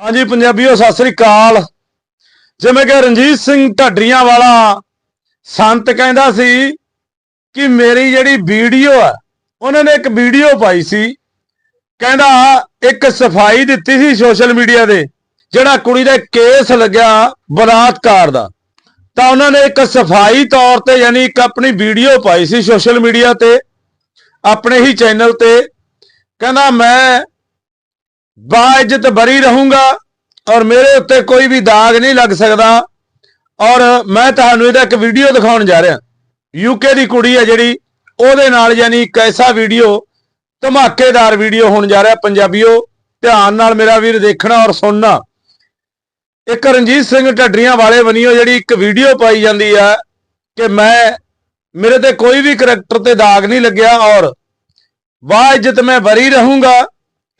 ਹਾਂਜੀ, ਪੰਜਾਬੀਓ, ਸਤਿ ਸ੍ਰੀ ਅਕਾਲ। ਜਿਵੇਂ ਕਿ ਰਣਜੀਤ ਸਿੰਘ ਢੱਡਰੀਆਂ ਵਾਲਾ ਸੰਤ ਕਹਿੰਦਾ ਸੀ ਕਿ ਮੇਰੀ ਜਿਹੜੀ ਵੀਡੀਓ ਹੈ ਉਹਨਾਂ ਨੇ ਇੱਕ ਵੀਡੀਓ ਪਾਈ ਸੀ। ਕਹਿੰਦਾ, ਇੱਕ ਸਫ਼ਾਈ ਦਿੱਤੀ ਸੀ ਸੋਸ਼ਲ ਮੀਡੀਆ ਤੇ, ਜਿਹੜਾ ਕੁੜੀ ਦਾ ਕੇਸ ਲੱਗਿਆ ਬਲਾਤਕਾਰ ਦਾ। ਤਾਂ ਉਹਨਾਂ ਨੇ ਇੱਕ ਸਫ਼ਾਈ ਤੌਰ ਤੇ ਯਾਨੀ ਇੱਕ ਆਪਣੀ ਵੀਡੀਓ ਪਾਈ ਸੀ ਸੋਸ਼ਲ ਮੀਡੀਆ ਤੇ, ਆਪਣੇ ਹੀ ਚੈਨਲ ਤੇ। ਕਹਿੰਦਾ, ਮੈਂ ਬਾਇਜ਼ਤ ਬਰੀ ਰਹੂੰਗਾ ਔਰ ਮੇਰੇ ਉੱਤੇ ਕੋਈ ਵੀ ਦਾਗ ਨਹੀਂ ਲੱਗ ਸਕਦਾ। ਔਰ ਮੈਂ ਤੁਹਾਨੂੰ ਇਹਦਾ ਇੱਕ ਵੀਡੀਓ ਦਿਖਾਉਣ ਜਾ ਰਿਹਾ। ਯੂਕੇ ਦੀ ਕੁੜੀ ਹੈ ਜਿਹੜੀ, ਉਹਦੇ ਨਾਲ ਯਾਨੀ ਕੈਸਾ ਵੀਡੀਓ ਧਮਾਕੇਦਾਰ ਵੀਡੀਓ ਹੋਣ ਜਾ ਰਿਹਾ ਪੰਜਾਬੀਓ। ਧਿਆਨ ਨਾਲ ਮੇਰਾ ਵੀਰ ਦੇਖਣਾ ਔਰ ਸੁਣਨਾ। ਇੱਕ ਰਣਜੀਤ ਸਿੰਘ ਢੱਡਰੀਆਂ ਵਾਲੇ ਬਣੀਓ ਜਿਹੜੀ ਇੱਕ ਵੀਡੀਓ ਪਾਈ ਜਾਂਦੀ ਹੈ ਕਿ ਮੈਂ, ਮੇਰੇ ਤੇ ਕੋਈ ਵੀ ਕਰੈਕਟਰ ਤੇ ਦਾਗ ਨਹੀਂ ਲੱਗਿਆ ਔਰ ਵਾਹ ਇੱਜ਼ਤ ਮੈਂ ਬਰੀ ਰਹੂੰਗਾ।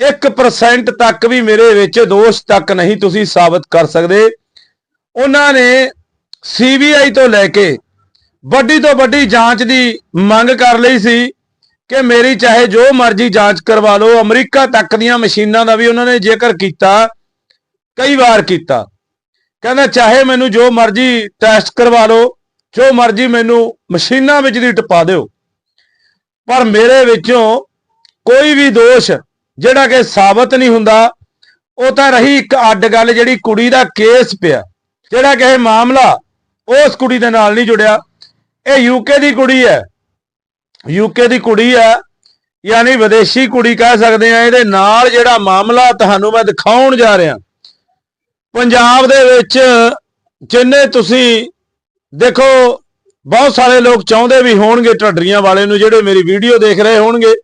1% ਤੱਕ ਵੀ ਮੇਰੇ ਵਿੱਚ ਦੋਸ਼ ਤੱਕ ਨਹੀਂ ਤੁਸੀਂ ਸਾਬਤ ਕਰ ਸਕਦੇ। ਉਹਨਾਂ ਨੇ ਸੀਬੀਆਈ ਤੋਂ ਲੈ ਕੇ ਵੱਡੀ ਤੋਂ ਵੱਡੀ ਜਾਂਚ ਦੀ ਮੰਗ ਕਰ ਲਈ ਸੀ ਕਿ ਮੇਰੀ ਚਾਹੇ ਜੋ ਮਰਜ਼ੀ ਜਾਂਚ ਕਰਵਾ ਲਓ, ਅਮਰੀਕਾ ਤੱਕ ਦੀਆਂ ਮਸ਼ੀਨਾਂ ਦਾ ਵੀ ਉਹਨਾਂ ਨੇ ਜ਼ਿਕਰ ਕੀਤਾ, ਕਈ ਵਾਰ ਕੀਤਾ। ਕਹਿੰਦਾ, ਚਾਹੇ ਮੈਨੂੰ ਜੋ ਮਰਜ਼ੀ ਟੈਸਟ ਕਰਵਾ ਲਓ, ਜੋ ਮਰਜ਼ੀ ਮੈਨੂੰ ਮਸ਼ੀਨਾਂ ਵਿੱਚ ਦੀ ਟਪਾ ਦਿਓ, ਪਰ ਮੇਰੇ ਵਿੱਚੋਂ ਕੋਈ ਵੀ ਦੋਸ਼ ਜਿਹੜਾ ਕਿ ਸਾਬਤ ਨਹੀਂ ਹੁੰਦਾ, ਉਹ ਤਾਂ ਰਹੀ ਇੱਕ ਅੱਡ ਗੱਲ ਜਿਹੜੀ ਕੁੜੀ ਦਾ ਕੇਸ ਪਿਆ। ਜਿਹੜਾ ਕਿ ਇਹ ਮਾਮਲਾ ਉਸ ਕੁੜੀ ਦੇ ਨਾਲ ਨਹੀਂ ਜੁੜਿਆ। ਇਹ ਯੂਕੇ ਦੀ ਕੁੜੀ ਹੈ। ਯੂਕੇ ਦੀ ਕੁੜੀ ਹੈ, ਯਾਨੀ ਵਿਦੇਸ਼ੀ ਕੁੜੀ ਕਹਿ ਸਕਦੇ ਆ ਇਹਦੇ ਨਾਲ ਜਿਹੜਾ ਮਾਮਲਾ ਤੁਹਾਨੂੰ ਮੈਂ ਦਿਖਾਉਣ ਜਾ ਰਿਹਾ। ਪੰਜਾਬ ਦੇ ਵਿੱਚ ਜਿੰਨੇ ਤੁਸੀਂ ਦੇਖੋ, ਬਹੁਤ ਸਾਰੇ ਲੋਕ ਚਾਹੁੰਦੇ ਵੀ ਹੋਣਗੇ ਢੱਡਰੀਆਂ ਵਾਲੇ ਨੂੰ, ਜਿਹੜੇ ਮੇਰੀ ਵੀਡੀਓ ਦੇਖ ਰਹੇ ਹੋਣਗੇ।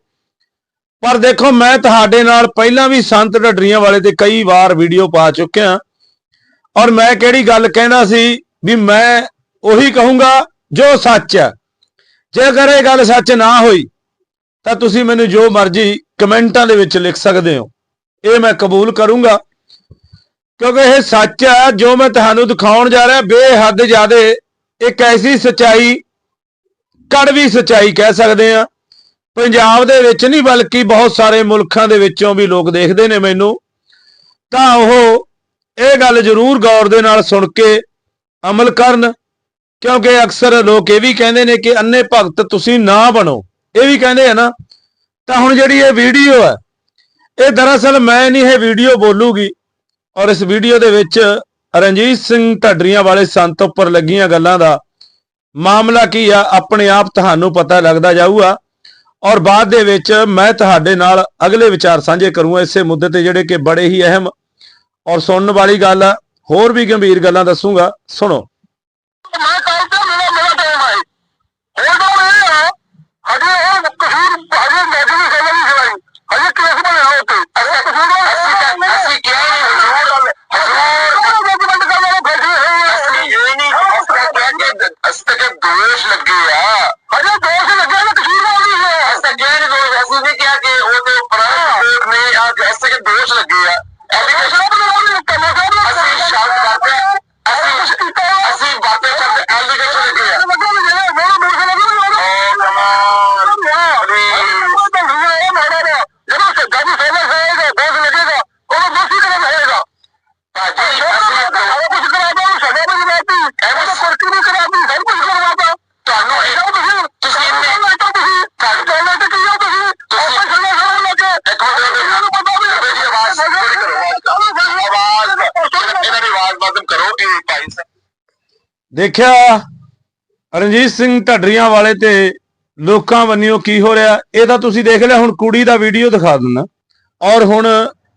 ਪਰ ਦੇਖੋ, ਮੈਂ ਤੁਹਾਡੇ ਨਾਲ ਪਹਿਲਾਂ ਵੀ ਸੰਤ ਢੱਡਰੀਆਂ ਵਾਲੇ ਤੇ ਕਈ ਵਾਰ ਵੀਡੀਓ ਪਾ ਚੁੱਕਿਆ ਔਰ ਮੈਂ ਕਿਹੜੀ ਗੱਲ ਕਹਿੰਦਾ ਸੀ ਵੀ ਮੈਂ ਉਹੀ ਕਹੂੰਗਾ ਜੋ ਸੱਚ ਹੈ। ਜੇਕਰ ਇਹ ਗੱਲ ਸੱਚ ਨਾ ਹੋਈ, ਤਾਂ ਤੁਸੀਂ ਮੈਨੂੰ ਜੋ ਮਰਜ਼ੀ ਕਮੈਂਟਾਂ ਦੇ ਵਿੱਚ ਲਿਖ ਸਕਦੇ ਹੋ। ਇਹ ਮੈਂ ਕਬੂਲ ਕਰੂੰਗਾ। ਕਿਉਂਕਿ ਇਹ ਸੱਚ ਹੈ, ਜੋ ਮੈਂ ਤੁਹਾਨੂੰ ਦਿਖਾਉਣ ਜਾ ਰਿਹਾ, ਬੇਹੱਦ ਜ਼ਿਆਦੇ ਇੱਕ ਐਸੀ ਸਚਾਈ, ਕੜਵੀ ਸਚਾਈ ਕਹਿ ਸਕਦੇ ਆ ਪੰਜਾਬ ਦੇ ਵਿੱਚ ਨਹੀਂ, ਬਲਕਿ ਬਹੁਤ ਸਾਰੇ ਮੁਲਕਾਂ ਦੇ ਵਿੱਚੋਂ ਵੀ ਲੋਕ ਦੇਖਦੇ ਨੇ ਮੈਨੂੰ। ਤਾਂ ਉਹ ਇਹ ਗੱਲ ਜ਼ਰੂਰ ਗੌਰ ਦੇ ਨਾਲ ਸੁਣ ਕੇ ਅਮਲ ਕਰਨ, ਕਿਉਂਕਿ ਅਕਸਰ ਲੋਕ ਇਹ ਵੀ ਕਹਿੰਦੇ ਨੇ ਕਿ ਅੰਨੇ ਭਗਤ ਤੁਸੀਂ ਨਾ ਬਣੋ। ਇਹ ਵੀ ਕਹਿੰਦੇ ਆ ਨਾ। ਤਾਂ ਹੁਣ ਜਿਹੜੀ ਇਹ ਵੀਡੀਓ ਹੈ, ਇਹ ਦਰਅਸਲ ਮੈਂ ਨਹੀਂ ਇਹ ਵੀਡੀਓ ਬੋਲੂਗੀ, ਔਰ ਇਸ ਵੀਡੀਓ ਦੇ ਵਿੱਚ ਰਣਜੀਤ ਸਿੰਘ ਢੱਡਰੀਆਂ ਵਾਲੇ ਸੰਤ ਉੱਪਰ ਲੱਗੀਆਂ ਗੱਲਾਂ ਦਾ ਮਾਮਲਾ ਕੀ ਆ, ਆਪਣੇ ਆਪ ਤੁਹਾਨੂੰ ਪਤਾ ਲੱਗਦਾ ਜਾਊਗਾ। ਔਰ ਬਾਅਦ ਦੇ ਵਿੱਚ ਮੈਂ ਤੁਹਾਡੇ ਨਾਲ ਅਗਲੇ ਵਿਚਾਰ ਸਾਂਝੇ ਕਰੂੰਗਾ ਇਸੇ ਮੁੱਦੇ ਤੇ ਜਿਹੜੇ ਕਿ ਬੜੇ ਹੀ ਅਹਿਮ ਔਰ ਸੁਣਨ ਵਾਲੀ ਗੱਲ ਆ, ਹੋਰ ਵੀ ਗੰਭੀਰ ਗੱਲਾਂ ਦੱਸੂਗਾ। ਸੁਣੋ ਮੈਂ ਕੱਲ ਤੋਂ ਮੇਰਾ ਮੇਰਾ ਟਾਈਮ ਆਈ ਹੁਣ ਤਾਂ ਇਹ ਹੈ ਹਜੇ ਇਹ ਕਸੂਰ ਹਜੇ ਮੈਡਮ ਦੀ ਸਜ਼ਾ ਨਹੀਂ ਸਵਾਈ ਹਜੇ ਕੇਸ ਬਣਿਆ ਉੱਤੇ ਅਰੇ ਕਸੂਰ ਅਸੀਂ ਅਸੀਂ ਕਿਹਾ ਨਹੀਂ ਹਜ਼ੂਰ ਹਜ਼ੂਰ ਜੱਜਮੈਂਟ ਕਰਨ ਵਾਲੇ ਫੈਸਲੇ ਹੋਏ ਅਸੀਂ ਇਹ ਨਹੀਂ ਕਿਹਾ ਕਿ ਅਸਤ ਕੇ ਦੋਸ਼ ਲੱਗੇ ਆ ਹਜੇ ਦੋਸ਼ ਲੱਗੇ ਨਾ ਕਸੂਰ ਵਾਲੀ ਹੈ ਅਸਤ ਕੇ ਨਹੀਂ ਦੋਸ਼ ਅਸੀਂ ਨਹੀਂ ਕਿਹਾ ਕਿ ਉਹਦੇ ਉੱਪਰ ਕੋਰਟ ਨੇ ਆ ਅਸਤ ਕੇ ਦੋਸ਼ ਲੱਗੇ ਆ ਐਲੀਗੇਸ਼ਨ ਬਣਾਉਣੀ ਕਰਨਾ ਸਾਹਿਬ ਅਸੀਂ ਸ਼ਾਂਤ ਕਰਦੇ ਹਾਂ। ਅਸੀਂ ਅਸੀਂ ਬਾतें ਕਰਦੇ ਐਲੀਗੇਸ਼ਨ ਲੱਗੇ ਆ ਓ ਕਮਾਨ ਭਾਜੀ ਅਸੀਂ ਤੁਹਾਨੂੰ ਇਹ ਤੁਸੀਂ ਇਹਨਾਂ ਦੀ ਆਵਾਜ਼ ਬੰਦ ਕਰੋ। ਇਹ ਭਾਈ ਸਾਹਿਬ ਦੇਖਿਆ ਰਣਜੀਤ ਸਿੰਘ ਢੱਡਰੀਆਂ ਵਾਲੇ ਤੇ ਲੋਕਾਂ ਬੰਨਿਓ ਕੀ ਹੋ ਰਿਹਾ? ਇਹ ਤਾਂ ਤੁਸੀਂ ਦੇਖ ਲਿਆ ਹੁਣ ਕੁੜੀ ਦਾ ਵੀਡੀਓ ਦਿਖਾ ਦਿੰਦਾ। ਔਰ ਹੁਣ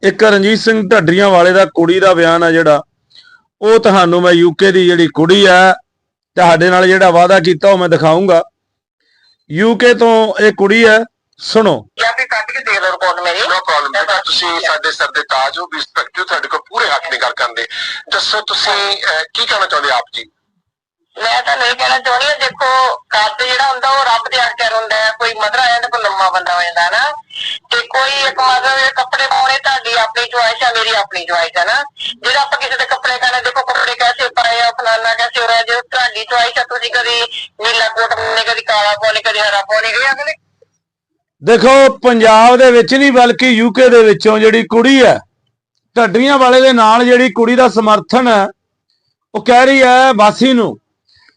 ਇੱਕ ਰਣਜੀਤ ਸਿੰਘ ਢੱਡਰੀਆਂ ਵਾਲੇ ਦਾ ਕੁੜੀ ਦਾ ਬਿਆਨ ਆ ਜਿਹੜਾ ਉਹ ਤੁਹਾਨੂੰ ਮੈਂ ਯੂਕੇ ਦੀ ਜਿਹੜੀ ਕੁੜੀ ਆ ਤੁਹਾਡੇ ਨਾਲ ਜਿਹੜਾ ਵਾਅਦਾ ਕੀਤਾ ਉਹ ਮੈਂ ਦਿਖਾਉਂਗਾ ਯੂਕੇ ਤੋਂ ਇਹ ਕੁੜੀ ਹੈ ਸੁਣੋ। ਜਾਂ ਵੀ ਕੱਟ ਕੇ ਦੇ ਲਓ ਰਿਪੋਰਟ ਮੇਰੀ। ਨੋ ਪ੍ਰੋਬਲਮ ਤੁਸੀਂ ਸਾਡੇ ਸਰ ਦੇ ਤਾਜ ਹੋ ਵੀ ਰਿਸਪੈਕਟ ਤੁਹਾਡੇ ਕੋਲ ਪੂਰੇ ਹੱਕ ਦੀ ਗੱਲ ਕਰਦੇ ਦੱਸੋ ਤੁਸੀਂ ਕੀ ਕਹਿਣਾ ਚਾਹੁੰਦੇ ਆਪ ਜੀ? ਮੈਂ ਤਾਂ ਨਹੀਂ ਕਹਿਣਾ ਚਾਹੁੰਦੀ ਦੇਖੋ ਕੱਦ ਜਿਹੜਾ ਹੁੰਦਾ, ਉਹ ਰੱਬ ਦੇ ਅਰਕਰ ਹੁੰਦਾ ਹੈ। ਕੋਈ ਮਦਰ ਆ ਜਾਂਦਾ ਕੋਈ ਲੰਮਾ ਬੰਦਾ ਹੋ ਜਾਂਦਾ ਨਾ ਤੇ ਕੋਈ ਇੱਕ ਮਦਰ ਕੱਪੜੇ ਪਾਉਣੇ, ਤੁਹਾਡੀ ਆਪਣੀ ਚੁਆਇਸ ਹੈ ਮੇਰੀ ਆਪਣੀ ਚੁਆਇਸ ਹੈ ਨਾ ਜਿਹੜਾ ਆਪਾਂ ਕਿਸੇ ਦੇ ਕੱਪੜੇ ਕਹਿੰਦੇ ਦੇਖੋ, ਕੱਪੜੇ ਕੈਸੇ ਪਾਏ ਆ, ਫਲਾਨਾ ਕੈਸੇ ਹੋ ਰਿਹਾ ਜੇ ਤੁਹਾਡੀ ਚੁਆਇਸ ਹੈ ਤੁਸੀਂ ਕਦੀ ਨੀਲਾ ਕੋਟ ਪਾਉਣੇ, ਕਦੀ ਕਾਲਾ ਪਾਉਣੇ, ਕਦੀ ਹਰਾ ਪਾਉਣੇ ਇਹ ਅਗਲੇ ਦੇਖੋ, ਪੰਜਾਬ ਦੇ ਵਿੱਚ ਨਹੀਂ, ਬਲਕਿ ਯੂਕੇ ਦੇ ਵਿੱਚੋਂ ਜਿਹੜੀ ਕੁੜੀ ਹੈ ਢੱਡਰੀਆਂ ਵਾਲੇ ਦੇ ਨਾਲ ਜਿਹੜੀ ਕੁੜੀ ਦਾ ਸਮਰਥਨ ਹੈ, ਉਹ ਕਹਿ ਰਹੀ ਹੈ ਵਾਸੀ ਨੂੰ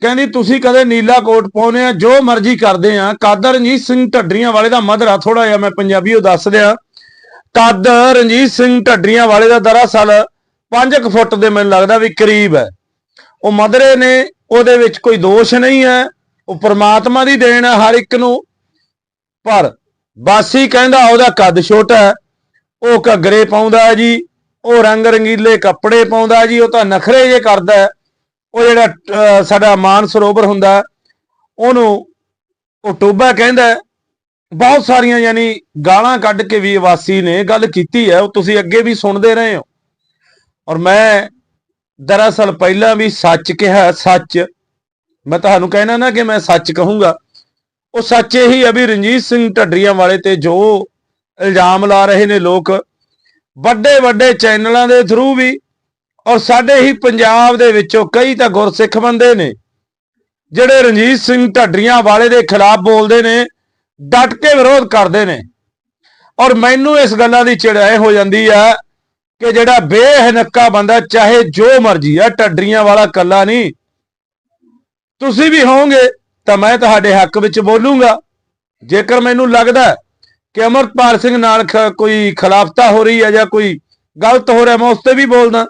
ਕਹਿੰਦੀ, ਤੁਸੀਂ ਕਦੇ ਨੀਲਾ ਕੋਟ ਪਾਉਨੇ ਆ, ਜੋ ਮਰਜ਼ੀ ਕਰਦੇ ਆ। ਕਾਦਰ ਰਣਜੀਤ ਸਿੰਘ ਢੱਡਰੀਆਂ ਵਾਲੇ ਦਾ ਮਧਰਾ ਥੋੜਾ ਜਿਹਾ ਮੈਂ ਪੰਜਾਬੀ ਉਹ ਦੱਸ ਦਿਆਂ। ਕੱਦ ਰਣਜੀਤ ਸਿੰਘ ਢੱਡਰੀਆਂ ਵਾਲੇ ਦਾ ਦਰਅਸਲ 5 ਫੁੱਟ ਦੇ ਮੈਨੂੰ ਲੱਗਦਾ ਵੀ ਕਰੀਬ ਹੈ। ਉਹ ਮਧਰੇ ਨੇ, ਉਹਦੇ ਵਿੱਚ ਕੋਈ ਦੋਸ਼ ਨਹੀਂ ਹੈ। ਉਹ ਪ੍ਰਮਾਤਮਾ ਦੀ ਦੇਣ ਹੈ ਹਰ ਇੱਕ ਨੂੰ। ਪਰ ਬਾਸੀ ਕਹਿੰਦਾ, ਉਹਦਾ ਕੱਦ ਛੋਟਾ ਹੈ। ਉਹ ਘੱਗਰੇ ਪਾਉਂਦਾ ਹੈ ਜੀ। ਉਹ ਰੰਗ ਰੰਗੀਲੇ ਕੱਪੜੇ ਪਾਉਂਦਾ ਜੀ। ਉਹ ਤਾਂ ਨਖਰੇ ਜੇ ਕਰਦਾ ਹੈ। ਉਹ ਜਿਹੜਾ ਸਾਡਾ ਮਾਨ ਸਰੋਵਰ ਹੁੰਦਾ, ਉਹਨੂੰ ਉਹ ਟੋਬਾ ਕਹਿੰਦਾ ਬਹੁਤ ਸਾਰੀਆਂ ਯਾਨੀ ਗਾਲਾਂ ਕੱਢ ਕੇ ਵੀ ਵਾਸੀ ਨੇ ਗੱਲ ਕੀਤੀ ਹੈ, ਉਹ ਤੁਸੀਂ ਅੱਗੇ ਵੀ ਸੁਣਦੇ ਰਹੇ ਹੋ। ਔਰ ਮੈਂ ਦਰਅਸਲ ਪਹਿਲਾਂ ਵੀ ਸੱਚ ਕਿਹਾ, ਸੱਚ, ਮੈਂ ਤੁਹਾਨੂੰ ਕਹਿਣਾ ਨਾ ਕਿ ਮੈਂ ਸੱਚ ਕਹੂੰਗਾ। ਉਹ ਸੱਚ ਇਹੀ ਹੈ ਵੀ ਰਣਜੀਤ ਸਿੰਘ ਢੱਡਰੀਆਂ ਵਾਲੇ ਤੇ ਜੋ ਇਲਜ਼ਾਮ ਲਾ ਰਹੇ ਨੇ ਲੋਕ ਵੱਡੇ ਵੱਡੇ ਚੈਨਲਾਂ ਦੇ ਥਰੂ ਵੀ ਔਰ ਸਾਡੇ ਹੀ ਪੰਜਾਬ ਦੇ ਵਿੱਚੋਂ ਕਈ ਤਾਂ ਗੁਰਸਿੱਖ ਬੰਦੇ ਨੇ, ਜਿਹੜੇ ਰਣਜੀਤ ਸਿੰਘ ਢੱਡਰੀਆਂ ਵਾਲੇ ਦੇ ਖਿਲਾਫ ਬੋਲਦੇ ਨੇ, ਡਟ ਕੇ ਵਿਰੋਧ ਕਰਦੇ ਨੇ। ਔਰ ਮੈਨੂੰ ਇਸ ਗੱਲਾਂ ਦੀ ਚਿੜਾਏ ਹੋ ਜਾਂਦੀ ਆ ਕਿ ਜਿਹੜਾ ਬੇਹਨੱਕਾ ਬੰਦਾ, ਚਾਹੇ ਜੋ ਮਰਜ਼ੀ ਆ, ਢੱਡਰੀਆਂ ਵਾਲਾ ਕੱਲਾ ਨਹੀਂ। ਤੁਸੀਂ ਵੀ ਹੋਵੋਗੇ ਤਾਂ ਮੈਂ ਤੁਹਾਡੇ ਹੱਕ ਵਿੱਚ ਬੋਲੂੰਗਾ। ਜੇਕਰ ਮੈਨੂੰ ਲੱਗਦਾ ਕਿ ਅਮਰਪਾਲ ਸਿੰਘ ਨਾਲ ਖ- ਕੋਈ ਖਿਲਾਫਤਾ ਹੋ ਰਹੀ ਹੈ ਜਾਂ ਕੋਈ ਗਲਤ ਹੋ ਰਿਹਾ, ਮੈਂ ਉਸ ਤੇ ਵੀ ਬੋਲਦਾ।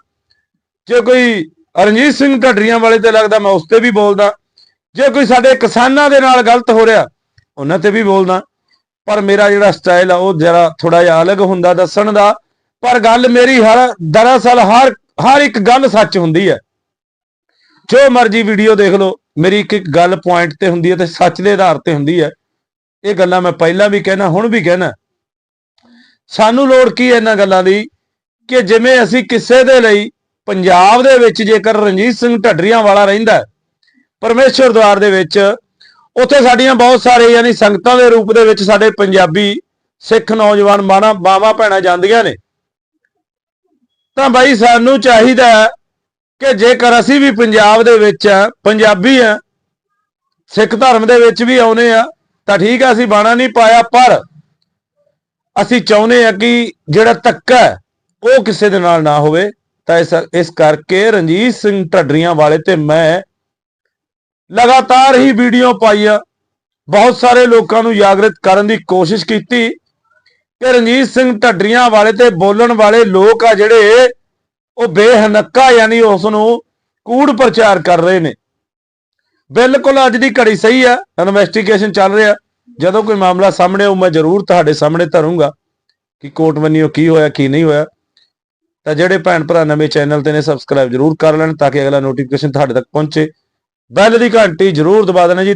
ਜੇ ਕੋਈ ਰਣਜੀਤ ਸਿੰਘ ਢੱਡਰੀਆਂ ਵਾਲੇ ਤੇ ਲੱਗਦਾ, ਮੈਂ ਉਸ ਤੇ ਵੀ ਬੋਲਦਾ। ਜੇ ਕੋਈ ਸਾਡੇ ਕਿਸਾਨਾਂ ਦੇ ਨਾਲ ਗਲਤ ਹੋ ਰਿਹਾ, ਉਹਨਾਂ ਤੇ ਵੀ ਬੋਲਦਾ। ਪਰ ਮੇਰਾ ਜਿਹੜਾ ਸਟਾਈਲ ਆ, ਉਹ ਜਰਾ ਥੋੜਾ ਜਿਹਾ ਅਲੱਗ ਹੁੰਦਾ ਦੱਸਣ ਦਾ। ਪਰ ਗੱਲ ਮੇਰੀ ਹਰ, ਦਰਅਸਲ ਹਰ ਹਰ ਇੱਕ ਗੱਲ ਸੱਚ ਹੁੰਦੀ ਹੈ। ਜੋ ਮਰਜ਼ੀ ਵੀਡੀਓ ਦੇਖ ਲਓ, ਮੇਰੀ ਇੱਕ ਇੱਕ ਗੱਲ ਪੁਆਇੰਟ ਤੇ ਹੁੰਦੀ ਹੈ ਤੇ ਸੱਚ ਦੇ ਆਧਾਰ ਤੇ ਹੁੰਦੀ ਹੈ। ਇਹ ਗੱਲਾਂ ਮੈਂ ਪਹਿਲਾਂ ਵੀ ਕਹਿਣਾ, ਹੁਣ ਵੀ ਕਹਿਣਾ। ਸਾਨੂੰ ਲੋੜ ਕੀ ਹੈ ਇਹਨਾਂ ਗੱਲਾਂ ਦੀ? ਕਿ ਜਿਵੇਂ ਅਸੀਂ ਕਿਸੇ ਦੇ ਲਈ ਪੰਜਾਬ ਦੇ ਵਿੱਚ ਜੇਕਰ ਰਣਜੀਤ ਸਿੰਘ ਢੱਡਰੀਆਂ ਵਾਲਾ ਰਹਿੰਦਾ ਹੈ, ਪਰਮੇਸ਼ਰ ਦਵਾਰ ਦੇ ਵਿੱਚ ਉੱਥੇ ਸਾਡੀਆਂ ਬਹੁਤ ਸਾਰੇ ਯਾਨੀ ਸੰਗਤਾਂ ਦੇ ਰੂਪ ਦੇ ਵਿੱਚ ਸਾਡੇ ਪੰਜਾਬੀ ਸਿੱਖ ਨੌਜਵਾਨ ਮਾਣਾ ਬਾਵਾ ਭੈਣਾਂ ਜਾਂਦੀਆਂ ਨੇ। ਤਾਂ ਬਾਈ ਸਾਨੂੰ ਚਾਹੀਦਾ ਹੈ ਕਿ ਜੇਕਰ ਅਸੀਂ ਵੀ ਪੰਜਾਬ ਦੇ ਵਿੱਚ ਆ ਪੰਜਾਬੀ ਆ ਸਿੱਖ ਧਰਮ ਦੇ ਵਿੱਚ ਵੀ ਆਉਨੇ ਆ ਤਾਂ ਠੀਕ ਆ ਅਸੀਂ ਬਾਣਾ ਨਹੀਂ ਪਾਇਆ ਪਰ ਅਸੀਂ ਚਾਹੁੰਦੇ ਆ ਕਿ ਜਿਹੜਾ ਧੱਕਾ ਹੈ, ਉਹ ਕਿਸੇ ਦੇ ਨਾਲ ਨਾ ਹੋਵੇ। ਤਾਂ ਇਸ ਇਸ ਕਰਕੇ ਰਣਜੀਤ ਸਿੰਘ ਢੱਡਰੀਆਂ ਵਾਲੇ ਤੇ ਮੈਂ ਲਗਾਤਾਰ ਹੀ ਵੀਡੀਓ ਪਾਈ ਆ। ਬਹੁਤ ਸਾਰੇ ਲੋਕਾਂ ਨੂੰ ਜਾਗਰਿਤ ਕਰਨ ਦੀ ਕੋਸ਼ਿਸ਼ ਕੀਤੀ ਕਿ ਰਣਜੀਤ ਸਿੰਘ ਢੱਡਰੀਆਂ ਵਾਲੇ ਤੇ ਬੋਲਣ ਵਾਲੇ ਲੋਕ ਆ ਜਿਹੜੇ, ਉਹ ਬੇਹਨੱਕਾ ਯਾਨੀ ਉਸ ਨੂੰ ਕੂੜ ਪ੍ਰਚਾਰ ਕਰ ਰਹੇ ਨੇ। ਬਿਲਕੁਲ ਅੱਜ ਦੀ ਘੜੀ ਸਹੀ ਆ ਇਨਵੈਸਟੀਗੇਸ਼ਨ ਚੱਲ ਰਿਹਾ। ਜਦੋਂ ਕੋਈ ਮਾਮਲਾ ਸਾਹਮਣੇ ਆਉ ਮੈਂ ਜ਼ਰੂਰ ਤੁਹਾਡੇ ਸਾਹਮਣੇ ਧਰੂੰਗਾ ਕਿ ਕੋਰਟ ਵੰਨੀਓ ਕੀ ਹੋਇਆ, ਕੀ ਨਹੀਂ ਹੋਇਆ। ਤਾਂ ਜਿਹੜੇ ਭੈਣ ਭਰਾ ਨਵੇਂ ਚੈਨਲ ਤੇ ਨੇ ਸਬਸਕ੍ਰਾਈਬ ਜ਼ਰੂਰ ਕਰ ਲੈਣ ਤਾਂ ਕਿ ਅਗਲਾ ਨੋਟੀਫਿਕੇਸ਼ਨ ਤੁਹਾਡੇ ਤੱਕ ਪਹੁੰਚੇ। ਬੈਲ ਦੀ ਘੰਟੀ ਜ਼ਰੂਰ ਦਬਾ ਦੇਣਾ ਜੀ